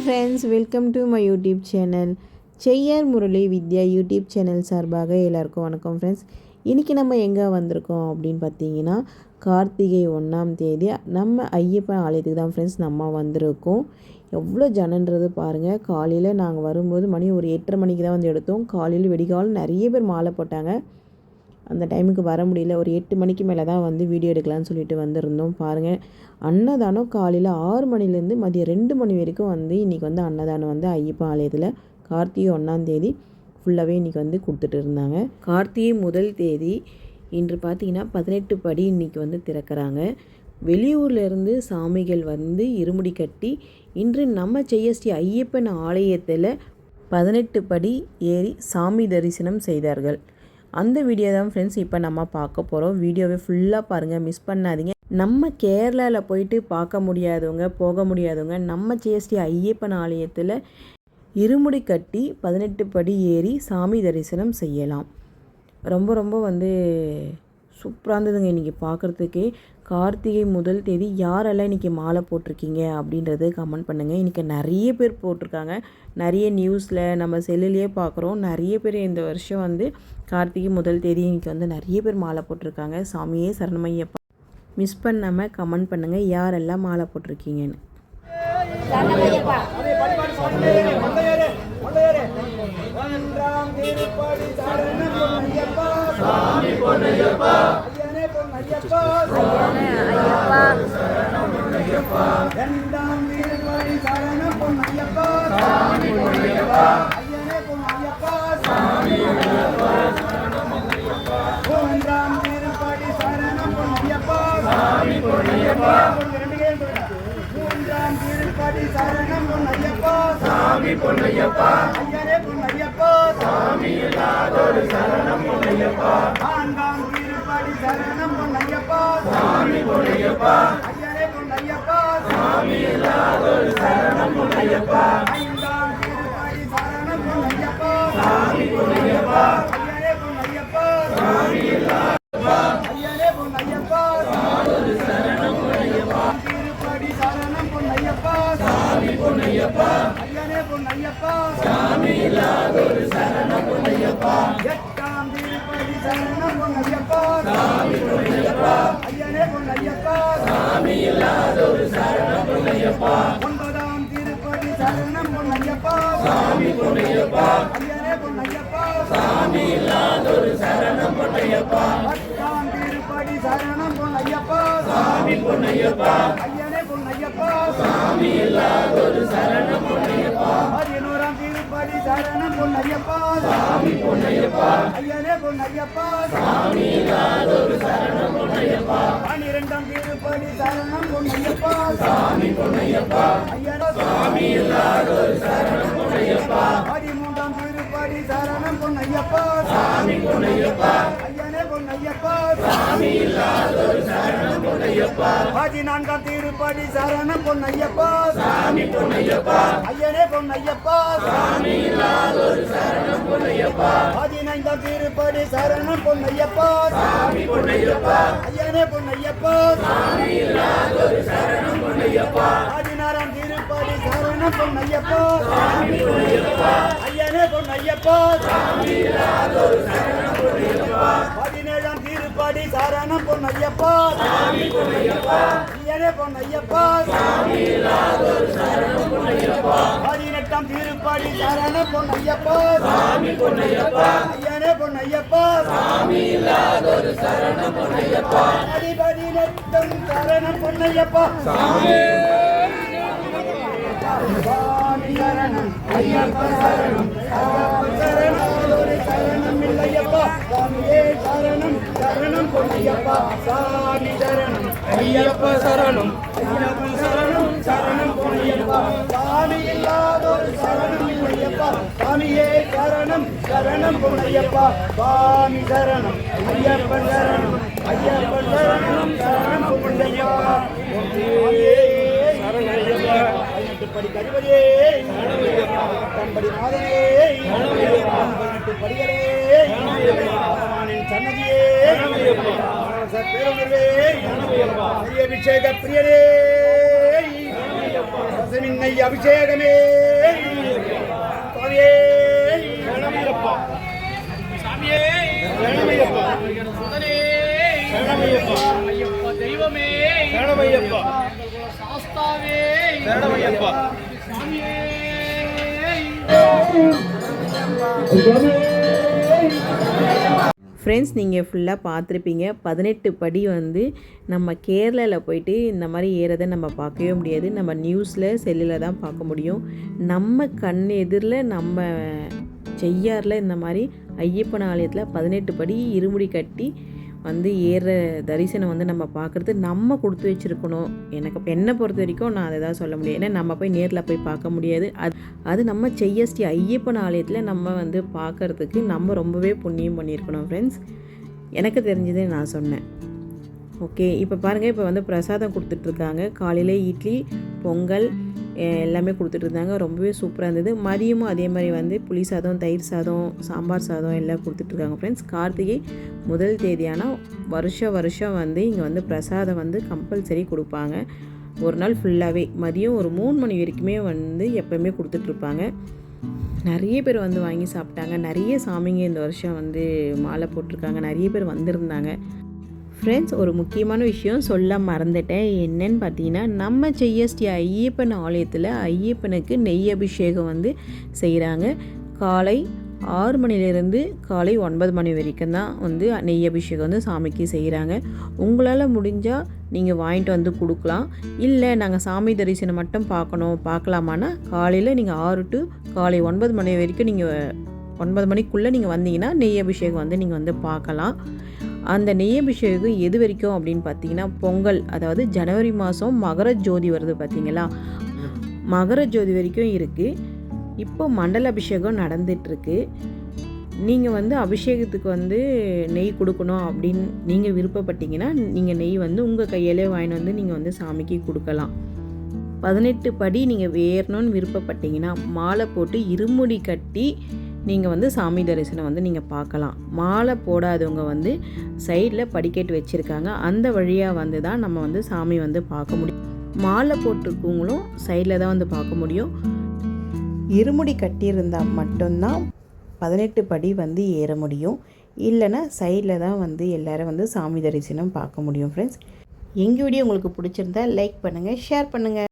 Hi friends welcome to my YouTube channel Cheyyar Murali Vidya YouTube channel சார்பாக எல்லாருக்கும் வணக்கம் friends இன்றைக்கி நம்ம எங்கே வந்திருக்கோம் அப்படின்னு பார்த்தீங்கன்னா கார்த்திகை ஒன்றாம் தேதி நம்ம ஐயப்பன் ஆலயத்துக்கு தான் ஃப்ரெண்ட்ஸ் நம்ம வந்திருக்கோம். எவ்வளோ ஜனன்றது பாருங்கள் காலையில் நாங்கள் வரும்போது மணி ஒரு எட்டரை மணிக்கு தான் வந்து எடுத்தோம். காலையில் வெடிகாலம் நிறைய பேர் மாலை போட்டாங்க. அந்த டைமுக்கு வர முடியல. ஒரு எட்டு மணிக்கு மேலே தான் வந்து வீடியோ எடுக்கலாம்னு சொல்லிட்டு வந்திருந்தோம். பாருங்கள் அன்னதானம் காலையில் ஆறு மணிலேருந்து மதியம் ரெண்டு மணி வரைக்கும் வந்து இன்றைக்கி வந்து அன்னதானம் வந்து ஐயப்ப ஆலயத்தில் கார்த்திகை ஒன்றாந்தேதி ஃபுல்லாகவே இன்றைக்கி வந்து கொடுத்துட்டு இருந்தாங்க. கார்த்திகை முதல் தேதி இன்று பார்த்திங்கன்னா பதினெட்டு படி இன்றைக்கி வந்து திறக்கிறாங்க. வெளியூர்லேருந்து சாமிகள் வந்து இருமுடி கட்டி இன்று நம்ம ஜெயஸ்ரீ ஐயப்பன் ஆலயத்தில் பதினெட்டு படி ஏறி சாமி தரிசனம் செய்தார்கள். அந்த வீடியோ தான் ஃப்ரெண்ட்ஸ் இப்போ நம்ம பார்க்க போகிறோம் வீடியோவை ஃபுல்லாக பாருங்கள் மிஸ் பண்ணாதீங்க. நம்ம கேரளாவில் போயிட்டு பார்க்க முடியாதவங்க போக முடியாதவங்க நம்ம ஜிஎஸ்டி ஐயப்பன் ஆலயத்தில் இருமுடி கட்டி பதினெட்டு படி ஏறி சாமி தரிசனம் செய்யலாம். ரொம்ப ரொம்ப வந்து சூப்பராக இருந்ததுங்க இன்றைக்கி பார்க்குறதுக்கே. கார்த்திகை முதல் தேதி யாரெல்லாம் இன்றைக்கி மாலை போட்டிருக்கீங்க அப்படின்றது கமெண்ட் பண்ணுங்கள் இன்றைக்கி நிறைய பேர் போட்டிருக்காங்க. நிறைய நியூஸில் நம்ம செல்லுலேயே பார்க்குறோம். நிறைய பேர் இந்த வருஷம் வந்து கார்த்திகை முதல் தேதி இன்றைக்கி வந்து நிறைய பேர் மாலை போட்டிருக்காங்க. சாமியே சரணமையப்பா. மிஸ் பண்ணாமல் கமெண்ட் பண்ணுங்கள் யாரெல்லாம் மாலை போட்டிருக்கீங்கன்னு. சாமி பொன்னையப்பா ஐயப்பா. இரண்டாம் திருப்படி சரணம் பொன்னையப்பா மூன்றாம் திருப்படி சரணம் பொன்னையப்பா சாமி பொன்னையப்பா ஐயனே பொன்னையப்பா சாமி இல்லாதொரு சரணம் பொன்னையப்பா நான்காம் திருப்படி சரணம் பொன்னையப்பா சாமி பொன்னையப்பா ஐயனே பொன்னையப்பா சரணம் பொன்னையப்பா சாமி பொன்னையப்பா ஐயனே பொன்னையப்பா சாமி இல்லாதொரு சரணம் பொன்னையப்பா ஒன்பதாம் திருப்பதி சரணம் பொன்னையப்பா சாமி பொன்னையப்பா ஐயனே சாமி சரணம் பத்தாம் திருப்பதி சரணம் சாமி ஐயனே சாமி சரணம் பதினோராம் திருப்பதி சரணம் சாமி பொன்னையப்பா. சாமி இல்லாதொரு சரணம் பொன்னையப்பா பன்னிரெண்டாம் திருப்பதி சரணம் பொன்னையப்பா சாமி பொன்னையப்பா சாமி சரணம் பொன்னையப்பா. பதிமூன்றாம் திருப்பதி சரணம் பொன்னையப்பா சாமி பொன்னையப்பா ஐயனே பொன்னையப்பா சாமி இல்லாதொரு சரணம் பொன்னையப்பா பதினான்காம் திருப்பதி சரணம் பொன்னையப்பா. சாமி பொன்னையப்பா. ஐயனே பொன்னையப்பா. சாமி இல்லாதொரு சரணம் பொன்னையப்பா. பதினைந்தாம் திருப்பதி சரணம் பொன்னையப்பா. சாமி பொன்னையப்பா. ஐயனே பொன்னையப்பா. சாமி இல்லாதொரு சரணம் பொன்னையப்பா. பதினாறாம் திருப்பதி சரணம் பொன்னையப்பா. சாமி பொன்னையப்பா. ஐயனே பொன்னையப்பா. சாமி பொன்னையப்பா சாமி பொன்னையப்பா ஐயனே பொன்னையப்பா சாமி இல்லாதொரு சரணம் பொன்னையப்பா பதினெட்டாம் திருப்பதி சரணம் பொன்னையப்பா சாமி பொன்னையப்பா பொன்னையப்பா சாமி இல்லாதொரு பொன்னையப்பா அடி பதினெட்டும் பொன்னையப்பா சாமி சரணம் ஐயப்ப சரணம். சாமி சரணம் ஒரு சரணம் இல்லையப்பா சாமியே சரணம் பொன்னையப்பா சாமி சரணம் ஐயப்ப சரணம் ஐயப்ப சரணம் சரணம் பொன்னையப்பா சாமி இல்லாத ஒரு சரணம் இல்லையப்பா சாமியே சரணம் சரணம் பொன்னையப்பா சாமி சரணம் ஐயப்ப சரணம் ஐயப்ப சரணம் சரணம் பொன்னையப்பா சரணம் பதினெட்டு படி கதிபதியே தம்படி மாதிரியே அபிஷேக பிரியரே. சாமியின் நெய் அபிஷேகமே. சுவாமியே சாமியே. சுதனே ஐயப்பா தெய்வமே. சரணமையப்பா சாஸ்தாவே சரணமையப்பா சாமியே ஃப்ரெண்ட்ஸ் நீங்கள் ஃபுல்லாக பார்த்துருப்பீங்க. பதினெட்டு படி வந்து நம்ம கேரளாவில் போயிட்டு இந்த மாதிரி ஏறதை நம்ம பார்க்கவே முடியாது. நம்ம நியூஸில் செல்லில் தான் பார்க்க முடியும். நம்ம கண் எதிரில் நம்ம செய்யாரில் இந்த மாதிரி ஐயப்பன் ஆலயத்தில் பதினெட்டு படி இருமுடி கட்டி வந்து ஏறுற தரிசனம் வந்து நம்ம பார்க்குறது நம்ம கொடுத்து வச்சுருக்கணும். எனக்கு இப்போ என்னை பொறுத்த வரைக்கும் நான் அதை தான் சொல்ல முடியும். ஏன்னா நம்ம போய் நேரில் போய் பார்க்க முடியாது. அது அது நம்ம செய்யஸ்டி ஐயப்பன் ஆலயத்தில் நம்ம வந்து பார்க்கறதுக்கு நம்ம ரொம்பவே புண்ணியம் பண்ணியிருக்கணும் ஃப்ரெண்ட்ஸ் எனக்கு தெரிஞ்சதே நான் சொன்னேன். ஓகே இப்போ பாருங்கள் இப்போ வந்து பிரசாதம் கொடுத்துட்ருக்காங்க காலையில் இட்லி பொங்கல் எல்லாமே கொடுத்துட்ருந்தாங்க. ரொம்பவே சூப்பராக இருந்தது. மதியமும் அதே மாதிரி வந்து புளி சாதம் தயிர் சாதம் சாம்பார் சாதம் எல்லாம் கொடுத்துட்ருக்காங்க ஃப்ரெண்ட்ஸ் கார்த்திகை முதல் தேதியான வருஷம் வருஷம் வந்து இங்கே வந்து பிரசாதம் வந்து கம்பல்சரி கொடுப்பாங்க. ஒரு நாள் ஃபுல்லாகவே மதியம் ஒரு மூணு மணி வரைக்குமே வந்து எப்போவுமே கொடுத்துட்ருப்பாங்க. நிறைய பேர் வந்து வாங்கி சாப்பிட்டாங்க. நிறைய சாமிங்க இந்த வருஷம் வந்து மாலை போட்டிருக்காங்க. நிறைய பேர் வந்திருந்தாங்க. ஃப்ரெண்ட்ஸ் ஒரு முக்கியமான விஷயம் சொல்ல மறந்துட்டேன். என்னன்னு பார்த்தீங்கன்னா நம்ம செய்ய ஐயப்பன் ஆலயத்தில் ஐயப்பனுக்கு நெய் அபிஷேகம் வந்து செய்கிறாங்க காலை ஆறு மணிலேருந்து காலை ஒன்பது மணி வரைக்கும் தான் வந்து நெய் அபிஷேகம் வந்து சாமிக்கு செய்கிறாங்க உங்களால் முடிஞ்சால் நீங்கள் வாங்கிட்டு வந்து கொடுக்கலாம். இல்லை நாங்கள் சாமி தரிசனம் மட்டும் பார்க்கணும் பார்க்கலாமான்னா காலையில் நீங்கள் ஆறு டு காலை ஒன்பது மணி வரைக்கும் நீங்கள் ஒன்பது மணிக்குள்ளே நீங்கள் வந்தீங்கன்னா நெய் அபிஷேகம் வந்து நீங்கள் வந்து பார்க்கலாம். அந்த நெய் அபிஷேகம் எது வரைக்கும் அப்படின்னு பார்த்தீங்கன்னா பொங்கல் அதாவது ஜனவரி மாதம் மகர ஜோதி வருது பார்த்தீங்களா? மகர ஜோதி வரைக்கும் இருக்குது இப்போ மண்டல அபிஷேகம் நடந்துட்டுருக்கு. நீங்கள் வந்து அபிஷேகத்துக்கு வந்து நெய் கொடுக்கணும் அப்படின்னு நீங்கள் விருப்பப்பட்டீங்கன்னா நீங்கள் நெய் வந்து உங்கள் கையிலே வாங்கிட்டு வந்து நீங்கள் வந்து சாமிக்கு கொடுக்கலாம். பதினெட்டு படி நீங்கள் வேறணும்னு விருப்பப்பட்டீங்கன்னா மாலை போட்டு இருமுடி கட்டி நீங்கள் வந்து சாமி தரிசனம் வந்து நீங்கள் பார்க்கலாம். மாலை போடாதவங்க வந்து சைடில் படிக்கட்டு வச்சுருக்காங்க. அந்த வழியாக வந்து தான் நம்ம வந்து சாமி வந்து பார்க்க முடியும். மாலை போட்டிருக்கவங்களும் சைடில் தான் வந்து பார்க்க முடியும். இருமுடி கட்டியிருந்தால் மட்டும்தான் பதினெட்டு படி வந்து ஏற முடியும். இல்லைன்னா சைடில் தான் வந்து எல்லோரும் வந்து சாமி தரிசனம் பார்க்க முடியும் ஃப்ரெண்ட்ஸ் எங்கள் வீடியோ உங்களுக்கு பிடிச்சிருந்தா லைக் பண்ணுங்கள் ஷேர் பண்ணுங்கள்